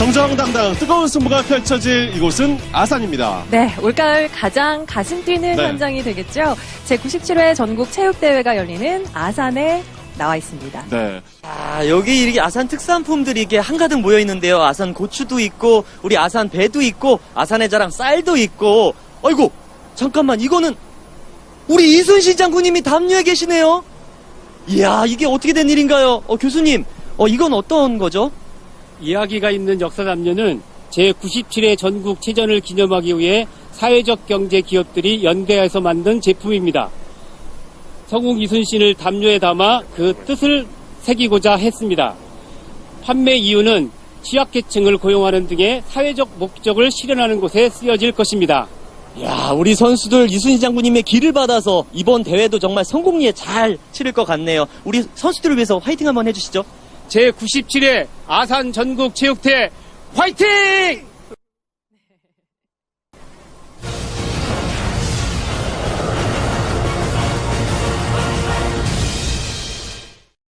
정정당당 뜨거운 승부가 펼쳐질 이곳은 아산입니다. 네, 올가을 가장 가슴 뛰는 네. 현장이 되겠죠. 제97회 전국 체육대회가 열리는 아산에 나와 있습니다. 네. 아, 여기 이렇게 아산 특산품들이 이게 한가득 모여 있는데요. 아산 고추도 있고, 우리 아산 배도 있고, 아산의 자랑 쌀도 있고. 아이고, 잠깐만, 이거는 우리 이순신 장군님이 담요에 계시네요. 이야, 이게 어떻게 된 일인가요? 어, 교수님, 어, 이건 어떤 거죠? 이야기가 있는 역사 담요는 제97회 전국 체전을 기념하기 위해 사회적 경제 기업들이 연대해서 만든 제품입니다. 성웅 이순신을 담요에 담아 그 뜻을 새기고자 했습니다. 판매 이유는 취약계층을 고용하는 등의 사회적 목적을 실현하는 곳에 쓰여질 것입니다. 야, 우리 선수들 이순신 장군님의 길을 받아서 이번 대회도 정말 성공리에 잘 치를 것 같네요. 우리 선수들을 위해서 화이팅 한번 해주시죠. 제97회 아산 전국 체육대 화이팅!